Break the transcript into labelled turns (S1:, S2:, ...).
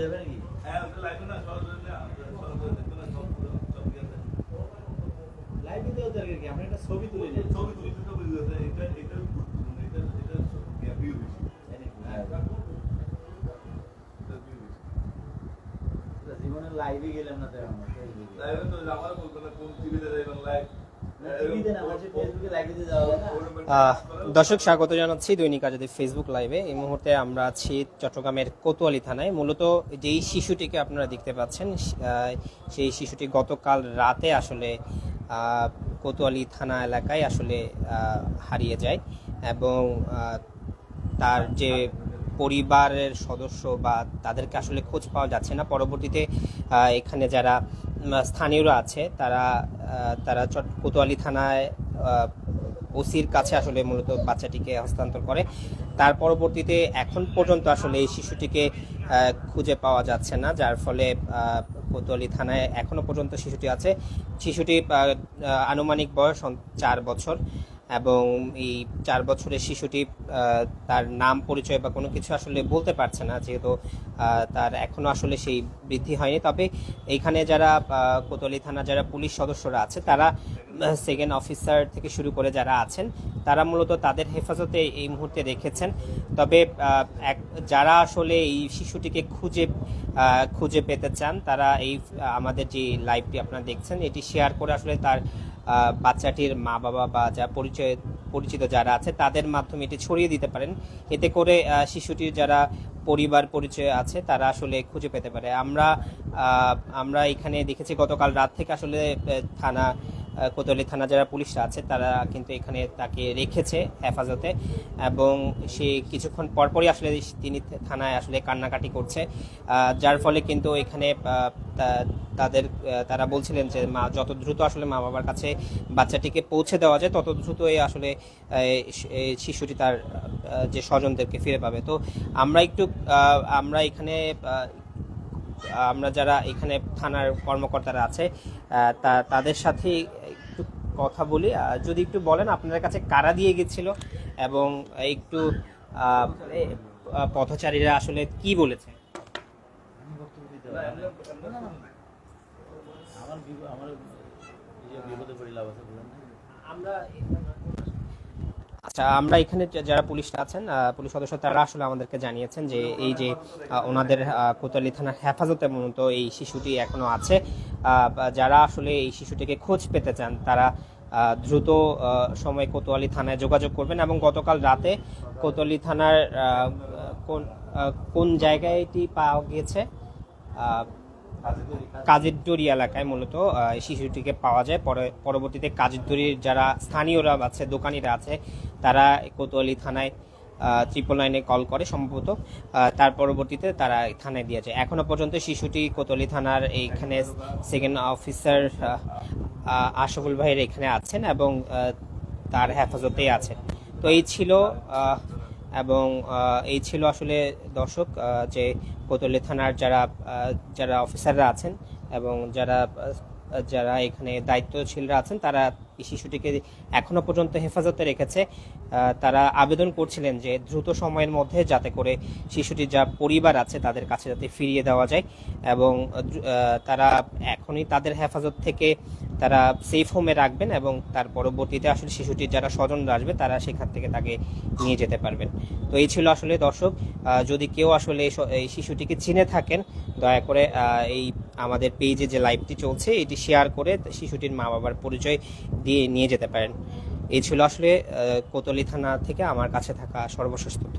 S1: যাবে নাকি?
S2: হ্যাঁ
S1: লাইভে দেওয়া দরকার কি আমরা একটা ছবি তুলে নিই।
S2: ছবি তুলতে তো বুঝতে এটা এটা গুরুত্বপূর্ণ এটা এটা হ্যাঁ এটা ভিউ বেশি।
S1: জীবনে লাইভে গেলাম না তাই আমরা
S2: লাইভে তো আমার বলতো না কোন টিভিতে যাইবেন লাইভ
S3: দর্শক, স্বাগত জানাচ্ছি দৈনিক আজাদি ফেসবুক লাইভে এই মুহূর্তে আমরা আছি চট্টগ্রামের কোতোয়ালি থানায়। মূলত যেই শিশুটিকে আপনারা দেখতে পাচ্ছেন সেই শিশুটি গতকাল রাতে আসলে কোতোয়ালি থানা এলাকায় আসলে হারিয়ে যায় এবং তার যে পরিবারের সদস্য বা তাদেরকে আসলে খোঁজ পাওয়া যাচ্ছে না। পরবর্তীতে এখানে যারা স্থানীয়রা আছে, তারা তারা কোতোয়ালি থানায় ওসির কাছে আসলে মূলত বাচ্চাটিকে হস্তান্তর করে। তার পরবর্তীতে এখন পর্যন্ত আসলে এই শিশুটিকে খুঁজে পাওয়া যাচ্ছে না, যার ফলে কোতোয়ালি থানায় এখনও পর্যন্ত শিশুটি আছে। শিশুটি আনুমানিক বয়স চার বছর। এবং এই চার বছরের শিশুটি তার নাম পরিচয় বা কোনো কিছু আসলে বলতে পারছে না যেহেতু তার এখনও আসলে সেই বৃদ্ধি হয়নি। তবে এইখানে যারা আহ, কোতোয়ালি থানা যারা পুলিশ সদস্যরা আছে তারা সেকেন্ড অফিসার থেকে শুরু করে যারা আছেন তারা মূলত তাদের হেফাজতে এই মুহূর্তে রেখেছেন। তবে এক যারা আসলে এই শিশুটিকে খুঁজে খুঁজে পেতে চান তারা এই আমাদের যে লাইভটি আপনারা দেখছেন এটি শেয়ার করে আসলে তার বাচ্চাটির মা বাবা বা যা পরিচয়, পরিচিত যারা আছে, তাদের মাধ্যমে এটি ছড়িয়ে দিতে পারেন। এতে করে শিশুটির যারা পরিবার পরিচয় আছে, তারা আসলে খুঁজে পেতে পারে। আমরা আমরা এখানে দেখেছি গতকাল রাত থেকে আসলে থানা কোতোয়ালি থানা যারা পুলিশরা আছে, তারা কিন্তু এখানে তাকে রেখেছে হেফাজতে এবং সে কিছুক্ষণ পরপরই আসলে তিনি থানায় আসলে কান্নাকাটি করছে। যার ফলে কিন্তু এখানে তাদের তারা বলছিলেন যে মা, যত দ্রুত আসলে মা বাবার কাছে বাচ্চাটিকে পৌঁছে দেওয়া যায়, তত দ্রুতই আসলে শিশুটি তার যে স্বজনদেরকে ফিরে পাবে। তো আমরা একটু আমরা এখানে আমরা যারা এখানে থানার কর্মকর্তারা আছে তা- তাদের সাথে একটু কথা বলি। যদি একটু বলেন আপনাদের কাছে কারা দিয়ে গেছিল এবং একটু পথচারীরা আসলে কি বলেছে?
S1: আমার বিপদে পড়ে লাভ আছে
S3: আমরা আচ্ছা আমরা এখানে যারা পুলিশরা আছেন পুলিশ সদস্য তারা আসলে আমাদেরকে জানিয়েছেন যে এই যে ওনাদের আহ, কোতোয়ালি থানার হেফাজতে মূলত এই শিশুটি এখনও আছে। বা যারা আসলে এই শিশুটিকে খোঁজ পেতে চান তারা দ্রুত সময় কোতোয়ালি থানায় যোগাযোগ করবেন এবং গতকাল রাতে কোতোয়ালি থানার কোন কোন জায়গায় এটি পাওয়া গিয়েছে আহ, কাজেরডুরি এলাকায় মূলত শিশুটিকে পাওয়া যায়। পরে পরবর্তীতে কাজেরডুরির যারা স্থানীয়রা আছে দোকানিরা আছে তারা কোতোয়ালি থানায় ট্রিপল নাইনে কল করে সম্ভবত। তার পরবর্তীতে তারা থানায় দিয়ে যায়। এখনও পর্যন্ত শিশুটি কোতোয়ালি থানার এইখানে সেকেন্ড অফিসার আশফুল ভাইয়ের এখানে আছেন এবং তার হেফাজতেই আছেন তো এই ছিল এবং এই ছিল আসলে দর্শক যে কোতলে থানার যারা যারা অফিসাররা আছেন এবং যারা যারা এখানে দায়িত্বশীলরা আছেন, তারা শিশুটিকে এখনও পর্যন্ত হেফাজতে রেখেছে। তারা আবেদন করছিলেন যে দ্রুত সময়ের মধ্যে যাতে করে শিশুটির যা পরিবার আছে, তাদের কাছে যাতে ফিরিয়ে দেওয়া যায় এবং তারা এখনই তাদের হেফাজত থেকে তারা সেফ হোমে রাখবেন এবং তার পরবর্তীতে আসলে শিশুটির যারা স্বজনরা আসবে, তারা সেখান থেকে তাকে নিয়ে যেতে পারবেন। তো এই ছিল আসলে দর্শক যদি কেউ আসলে এই শিশুটিকে চিনে থাকেন, দয়া করে এই আমাদের পেজে যে লাইভটি চলছে, এটি শেয়ার করে শিশুটির মা বাবার পরিচয় দিয়ে নিয়ে যেতে পারেন। এই ছিল আসলে কোতলি থানা থেকে আমার কাছে থাকা সর্বশেষ তথ্য।